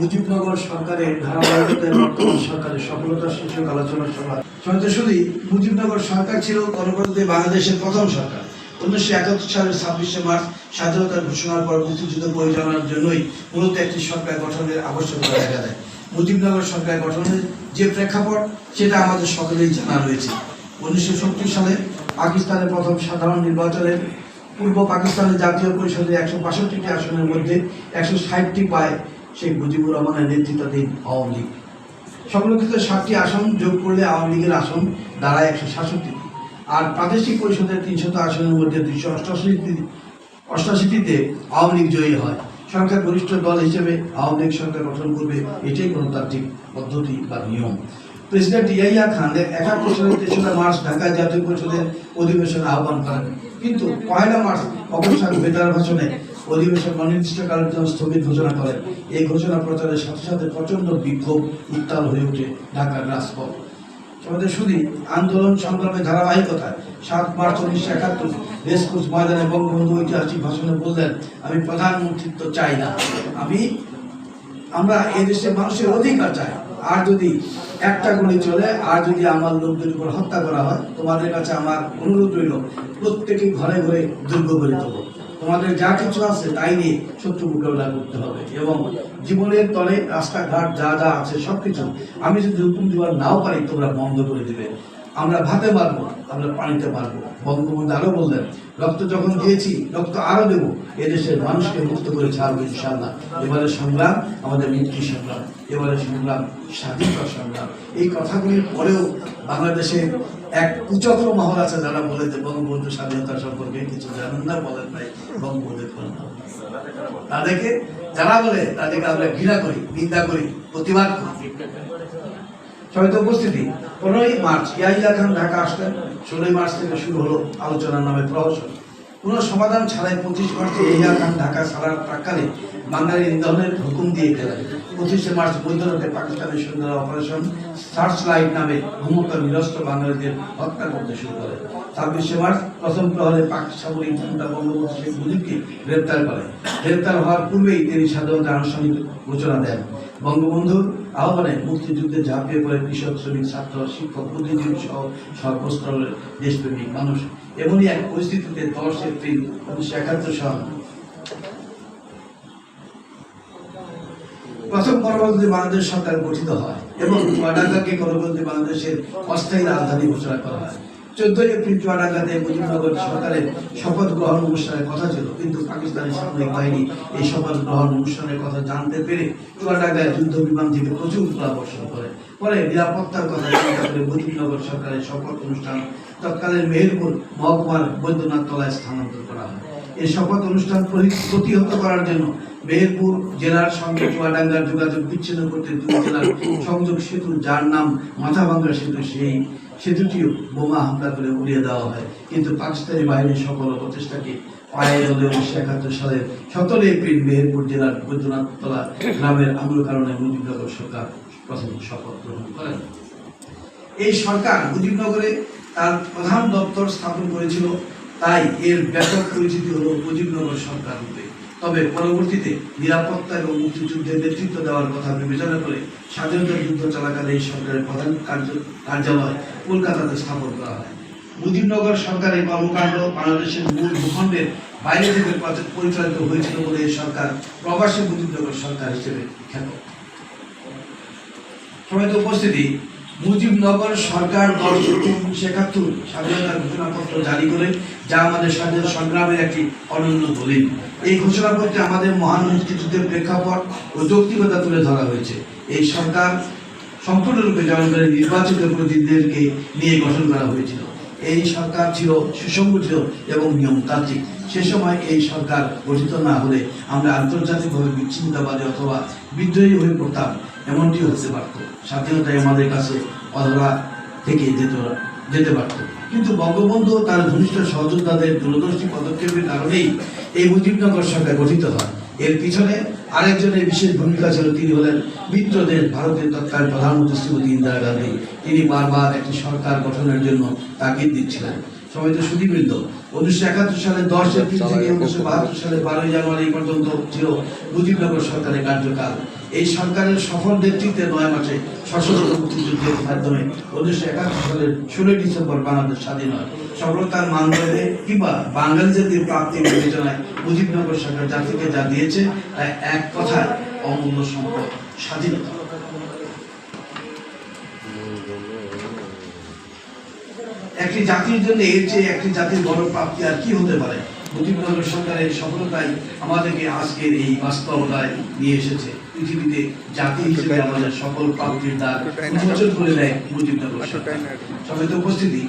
মুজিবনগর সরকারের ধারাবাহিকতায় বর্তমান সরকারের সফলতা শীর্ষক আলোচনা সভা। সমিতি শুধুই মুজিবনগর সরকার ছিল, পরবর্তীতে বাংলাদেশের প্রথম সরকার। উনিশশো একাত্তর সালের ছাব্বিশে মার্চ স্বাধীনতার ঘোষণার পর মুক্তিযুদ্ধ পরিচালনার জন্যই মূলত একটি সরকার গঠনের আবশ্যকতা দেখা দেয়। মুজিবনগর সরকার গঠনের যে প্রেক্ষাপট, সেটা আমাদের সকলেই জানা রয়েছে। উনিশশো সত্তর সালে পাকিস্তানের প্রথম সাধারণ নির্বাচনের পূর্ব পাকিস্তানের জাতীয় পরিষদে একশো বাষট্টিটি আসনের মধ্যে একশো ষাটটি পায় শেখ মুজিবুর রহমানের নেতৃত্বাধীন আওয়ামী লীগ। সংরক্ষিত সাতটি আসন যোগ করলে আওয়ামী লীগের আসন দাঁড়ায় একশো সাতষট্টি। আর প্রাদেশিক পরিষদের তিনশত আসনের মধ্যে দুইশো অষ্টাশিটি অষ্টাশিটিতে আওয়ামী লীগ জয়ী হয়। সংখ্যা গরিষ্ঠ দল হিসেবে আওয়ামী লীগ সরকার গঠন করবে এটাই গণতান্ত্রিক পদ্ধতি বা নিয়ম। প্রেসিডেন্ট ইয়াইয়া খান একাত্তর সালের তেসরা মার্চ ঢাকা জাতীয় পরিষদের অধিবেশন আহ্বান করেন। কিন্তু পয়লা মার্চ অবসর বেতার ভাষণে অধিবেশন অনির্দিষ্টকালের জন্য স্থগিত ঘোষণা করেন। এই ঘোষণা প্রচারের সাথে সাথে প্রচণ্ড বিক্ষোভ, উত্তাল হয়ে ওঠে ঢাকার রাজপথ। আমাদের শুধু আন্দোলন সংগ্রামের ধারাবাহিকতা সাত মার্চ উনিশশো একাত্তর রেসকোর্স ময়দানে বঙ্গবন্ধু ঐতিহাসিক ভাষণে বললেন, আমি প্রধানমন্ত্রিত্ব চাই না। আমি, আমরা এই দেশের মানুষের অধিকার চাই। আর যদি একটা গুলি চলে, আর যদি আমার লোকদের উপর হত্যা করা হয়, তোমাদের কাছে আমার অনুরোধ রইল, প্রত্যেকে ঘরে ঘরে দুর্গ গড়ে তোলো তোমাদের যা কিছু আছে তাই নিয়ে শত্রু মোকাবেলা করতে হবে এবং জীবনের তলে রাস্তাঘাট যা যা আছে সবকিছু আমি যদি হুকুম দিবার নাও পারি, তোমরা বন্ধ করে দিবে। আমরা ভাতে মারবো, আমরা পানিতে মারবো। বঙ্গবন্ধু আরও বললেন, রক্ত যখন দিয়েছি, রক্ত আরও দেবো। এদেশের মানুষকে মুক্ত করে ছাড়বো ইনশাল্লাহ এবারে সংগ্রাম, আমাদের মৃত্যু সংগ্রাম। এবারে সংগ্রাম, স্বাধীনতা সংগ্রাম। এই কথাগুলির পরেও বাংলাদেশে এক কুচক্র মহল আছে, যারা বলে যে বঙ্গবন্ধু স্বাধীনতা সম্পর্কে কিছু জানেন না, বলেন নাই নেই। তাদেরকে, যারা বলে, তাদেরকে আমরা ঘৃণা করি, নিন্দা করি, প্রতিবাদ করি। সবাই তো উপস্থিতি। পনেরোই মার্চ, ইয়াহিয়া খান ঢাকা আসলেন। ষোলোই মার্চ থেকে শুরু হলো আলোচনার নামে প্রহসন। কোনো সমাধান ছাড়াই পঁচিশ মার্চে ইয়াহিয়া খান ঢাকা ছাড়ার প্রাক্কালে বাঙালি ইন্ধনের হুকুম দিয়ে গেলেন। পঁচিশে মার্চ বৈদ্যনাথে পাকিস্তানের সৈন্যরা অপারেশন সার্চ লাইট নামে ঘুমন্ত নিরস্ত্র বাঙালিদের হত্যা করতে শুরু করে। ছাব্বিশে মার্চ প্রথম প্রহরে পাক সামরিক জনতা বঙ্গবন্ধু শেখ মুজিবকে গ্রেপ্তার করে। গ্রেপ্তার হওয়ার পূর্বেই তিনি স্বাধীনতা আনুষ্ঠানিক ঘোষণা দেন। বঙ্গবন্ধুর আহ্বানে মুক্তিযুদ্ধে ঝাঁপিয়ে পড়ে কৃষক, শ্রমিক, ছাত্র, শিক্ষক, বুদ্ধিজীবী সহ সর্বস্তরের দেশপ্রেমিক মানুষ। এমনই এক পরিস্থিতিতে দশ এপ্রিল উনিশশো একাত্তর সাল পরবর্তী বাংলাদেশ সরকার গঠিত হয় এবং চুয়াডাঙ্গাকে পরবর্তী বাংলাদেশের অস্থায়ী রাজধানী ঘোষণা করা হয়। চোদ্দই এপ্রিল চুয়াডাঙ্গাতে মুজিবনগর সরকারের শপথ গ্রহণ অনুষ্ঠানের কথা ছিল, কিন্তু পাকিস্তানি সামরিক বাহিনী এই শপথ গ্রহণ অনুষ্ঠানের কথা জানতে পেরে চুয়াডাঙ্গায় যুদ্ধ বিমান থেকে প্রচুর গোলাবর্ষণ করে। পরে নিরাপত্তার কথা চিন্তা করে মুজিবনগর সরকারের শপথ অনুষ্ঠান তৎকালীন মেহেরপুর মহকুমার বৈদ্যনাথ তলায় স্থানান্তর করা হয়। এই শপথ অনুষ্ঠান প্রতিহত করার জন্য মেহেরপুর জেলার সঙ্গে চুয়াডাঙ্গার যোগাযোগ বিচ্ছিন্ন করতে দুই জেলার সংযোগ সেতু যার নাম মাথাভাঙ্গা সেতু সেই সেতুটিও বোমা হামলা করে উড়িয়ে দেওয়া হয়। কিন্তু পাকিস্তানি বাহিনীর সকল প্রচেষ্টাকে পায়ে হলে উনিশশো একাত্তর সালের সতেরো এপ্রিল মেহেরপুর জেলার বৈদ্যনাথতলা গ্রামের আন্দোলন কারণে মুজিবনগর সরকার প্রথম শপথ গ্রহণ করেন। এই সরকার মুজিবনগরে তার প্রধান দপ্তর স্থাপন করেছিল তাই এর ব্যাপক পরিচিতি হলো মুজিবনগর সরকার রূপে। তবে পরবর্তীতে নিরাপত্তা এবং মুক্তিযুদ্ধের নেতৃত্ব দেওয়ার কথা বিবেচনা করে স্বাধীনতা যুদ্ধ চলাকালে এই সরকারের প্রধান কার্য, কার্যালয় কলকাতাতে স্থাপন করা হয়। মুজিবনগর সরকারের কর্মকাণ্ড বাংলাদেশের মূল ভূখণ্ডের বাইরে থেকে পরিচালিত হয়েছিল বলে এই সরকার প্রবাসী মুজিবনগর সরকার হিসেবে খ্যাত। তো উপস্থিতি মুজিবনগর সরকার দশ উনিশশো একাত্তর স্বাধীনতার ঘোষণাপত্র জারি করে, যা আমাদের স্বাধীনতা সংগ্রামের একটি অনন্য দলিল। এই ঘোষণাপত্রে আমাদের মহান মুক্তিযুদ্ধের প্রেক্ষাপট ও যৌক্তিকতা তুলে ধরা হয়েছে। এই সরকার সম্পূর্ণরূপে জনগণের নির্বাচিত প্রতিনিধিদেরকে নিয়ে গঠন করা হয়েছিল। এই সরকার ছিল সুসংগঠিত এবং নিয়মতান্ত্রিক। সে সময় এই সরকার গঠিত না হলে আমরা আন্তর্জাতিকভাবে বিচ্ছিন্নতাবাদী অথবা বিদ্রোহী হয়ে পড়তাম। এমনটি হতে পারত। স্বাধীনতায় আমাদের কাছে অধরা থেকে যেত, যেতে পারত। কিন্তু বঙ্গবন্ধু তার ঘনিষ্ঠ সহযোদ্ধাদের দূরদর্শী পদক্ষেপের কারণেই এই মুজিবনগর সরকার গঠিত হয়। এর পিছনে আরেকজনের বিশেষ ভূমিকা ছিল, তিনি হলেন মিত্রদের ভারতের তৎকালীন প্রধানমন্ত্রী শ্রীমতী ইন্দিরা গান্ধী। তিনি বারবার একটি সরকার গঠনের জন্য তাগিদ দিচ্ছিলেন। সবাই তো সুদীবৃন্দ উনিশশো একাত্তর সালে দশ এপ্রিল থেকে উনিশশো বাহাত্তর সালে বারোই জানুয়ারি পর্যন্ত ছিল মুজিবনগর সরকারের কার্যকাল। এই সরকারের সফল নেতৃত্বে নয় মাসে সশস্ত্র মুক্তিযুদ্ধের মাধ্যমে উনিশশো একাত্তর সালের ষোলোই ডিসেম্বর বাংলাদেশ স্বাধীন হয়। সফলতার মানদণ্ডে কিংবা বাঙালি জাতির প্রাপ্তি বিবেচনায় মুজিবনগর সরকার জাতিকে যা দিয়েছে তা এক কথায় অমূল্য সম্পদ, স্বাধীনতা। একটি জাতির জন্য এর চেয়ে একটি জাতির বড় প্রাপ্তি আর কি হতে পারে? মুজিবনগর সরকারের সফলতাই আমাদেরকে আজকের এই বাস্তবতায় নিয়ে এসেছে। পৃথিবীতে জাতি হিসেবে আমাদের সকল প্রাপ্তির দ্বার উন্মোচন করে দেয় মুজিবনগর সরকার সবাই উপস্থিতি,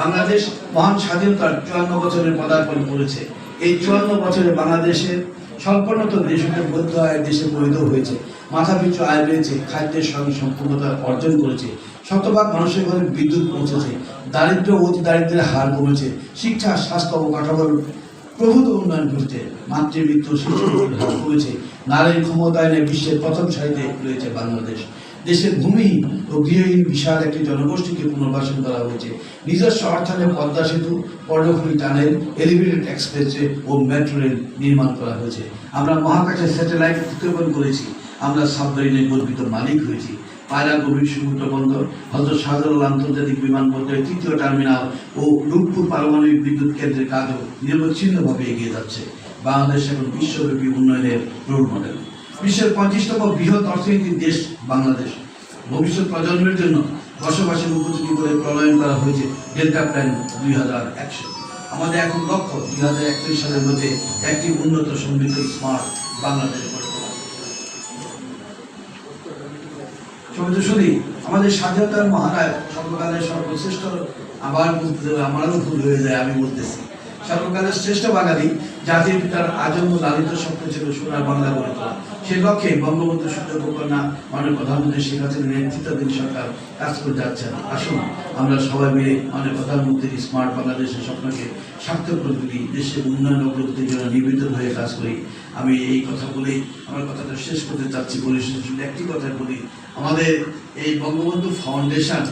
বাংলাদেশ মহান স্বাধীনতার চুয়ান্ন বছরের পদার্পণ করেছে। এই চুয়ান্ন বছরে বাংলাদেশের স্বল্পোন্নত দেশের বৌদ্ধ আয়ের দেশে পরিণত হয়েছে। মাথা পিছু আয় বেড়েছে খাদ্যের সঙ্গে সম্পূর্ণতা অর্জন করেছে। শতভাগ মানুষের ঘরে বিদ্যুৎ পৌঁছেছে দারিদ্র অতি দারিদ্রের হার কমেছে। শিক্ষা, স্বাস্থ্য ও কাঠামোর প্রভূত উন্নয়ন করতে মাতৃমৃত্যু শিশুর হার কমেছে নারীর ক্ষমতায়নে বিশ্বের প্রথম সারিতে রয়েছে বাংলাদেশ। দেশের ভূমিহীন ও গৃহহীন বিশাল একটি জনগোষ্ঠীকে পুনর্বাসন করা হয়েছে। নিজস্ব অর্থনে পদ্মা সেতু কর্ণফুলী টানেল, এলিভেটেড এক্সপ্রেসওয়ে ও মেট্রো রেল নির্মাণ করা হয়েছে। আমরা মহাকাশের স্যাটেলাইট উৎক্ষেপণ করেছি। আমরা সাবমেরিনের গর্বিত মালিক হয়েছি। পায়রা গভীর সমুদ্র বন্দর, হজরত শাহজালাল আন্তর্জাতিক বিমানবন্দরের তৃতীয় টার্মিনাল ও রূপপুর পারমাণবিক বিদ্যুৎ কেন্দ্রের কাজও নিরবচ্ছিন্নভাবে এগিয়ে যাচ্ছে। বাংলাদেশ এখন বিশ্বব্যাপী উন্নয়নের রোল মডেল বিশ্বের পঁচিশতম বৃহৎ অর্থনৈতিক দেশ বাংলাদেশ। ভবিষ্যৎ প্রজন্মের জন্য বসবাসের উপযোগী করে প্রণয়ন করা হয়েছে ডেল্টা প্ল্যান দুই হাজার একশো। আমাদের এখন লক্ষ্য দুই হাজার একত্রিশ সালের মধ্যে একটি উন্নত সমৃদ্ধ স্মার্ট বাংলাদেশ। গড়ে আমাদের স্বাধীনতার মহানায়ক সর্বকালের সর্বশ্রেষ্ঠ আবার বলতে আমারও ভুল হয়ে যায়, আমি বলতেছি। সর্বকালের শ্রেষ্ঠ বাঙালি, জাতির পিতার আজন্ম লালিত স্বপ্ন ছিল সোনার বাংলা গড়ে তোলা। সে লক্ষ্যে বঙ্গবন্ধু সূর্য কন্যা মাননীয় প্রধানমন্ত্রী শেখ হাসিনার নেতৃত্বাধীন সরকার কাজ করে যাচ্ছেন আসুন, আমরা সবাই মিলে মাননীয় প্রধানমন্ত্রীর স্মার্ট বাংলাদেশের স্বপ্নকে সার্থক করে তুলি দেশের উন্নয়ন অগ্রগতির জন্য নিবেদিত হয়ে কাজ করি। আমি এই কথা বলেই আমার কথাটা শেষ করতে চাচ্ছি, বলে একটি কথা বলি। আমাদের এই বঙ্গবন্ধু ফাউন্ডেশন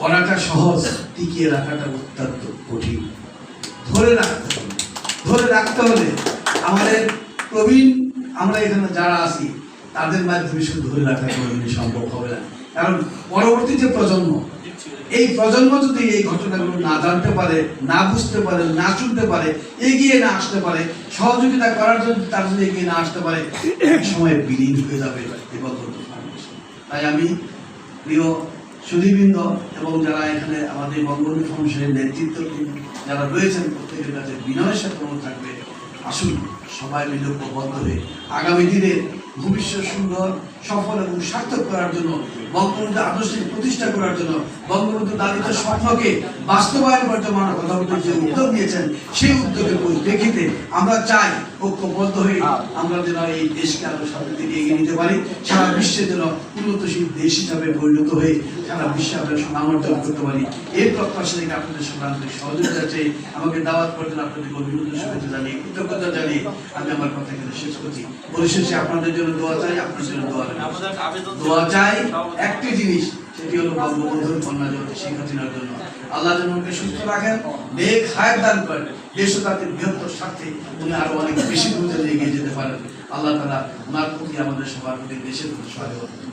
করাটা সহজ, টিকিয়ে রাখাটা অত্যন্ত কঠিন। ধরে রাখতে হবে। ধরে রাখতে হলে আমাদের প্রবীণ আমরা এখানে যারা আছি, তাদের মাধ্যমে শুধু ধরে রাখা কোনোদিনই সম্ভব হবে না। কারণ পরবর্তী যে প্রজন্ম, এই প্রজন্ম যদি এই ঘটনাগুলো না জানতে পারে, না বুঝতে পারে, না শুনতে পারে, এগিয়ে না আসতে পারে, সহযোগিতা করার জন্য তার যদি এগিয়ে না আসতে পারে, এক সময় বিলীন হয়ে যাবে তাই আমি প্রিয় সুদীবৃন্দ এবং যারা এখানে আমাদের বঙ্গবন্ধু ফাউন্ডেশনের নেতৃত্ব যারা রয়েছেন, প্রত্যেকের কাছে বিনয়ের সাথে থাকবে। আসুন, সবাই মিলে ঐক্যবদ্ধ হয়ে আগামী দিনে ভবিষ্যৎ সুন্দর, সফল এবং সার্থক করার জন্য, বঙ্গবন্ধু আদর্শ প্রতিষ্ঠা করার জন্য বঙ্গবন্ধু দাবিত স্বপ্নকে বাস্তবায়ন করতে মানব যে উদ্যোগ নিয়েছেন, সেই উদ্যোগের পরিপ্রেক্ষিতে আমরা চাই ঐক্যবদ্ধ হয়ে আমরা যেন এই দেশকে আরও সামনের দিকে এগিয়ে নিতে পারি। সারা বিশ্বের যেন উন্নতশীল দেশ হিসাবে পরিণত হয়ে সারা বিশ্বে আমরা সুনাম অর্জন করতে পারি। এই প্রত্যাশা থেকে আপনাদের সঙ্গে সহযোগিতা চাই আমাকে দাওয়াত করতেন আপনাদের অভিনন্দন শুভেচ্ছা জানিয়ে কৃতজ্ঞতা জানিয়ে আমি আমার কথা এখানে শেষ করছি। পরিশেষে আপনাদের জন্য দোয়া চাই আপনার জন্য দোয়া। দোয়া চাই একটি জিনিস সেটি হলো বঙ্গবন্ধুর কন্যা জগতে শেখ হাসিনার জন্য। আল্লাহ যেন ওকে সুস্থ রাখেন, নেক হায়াত দান করেন। দেশ তাদের বৃহত্তর স্বার্থে উনি আরও অনেক বেশি দূরে এগিয়ে যেতে পারেন। আল্লাহ তারা ওনার প্রতি আমাদের সবার প্রতি দেশের প্রতি।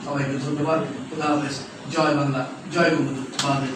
সবাইকে ধন্যবাদ। খোদা হাফেজ। জয় বাংলা, জয় বঙ্গবন্ধু। বাংলাদেশ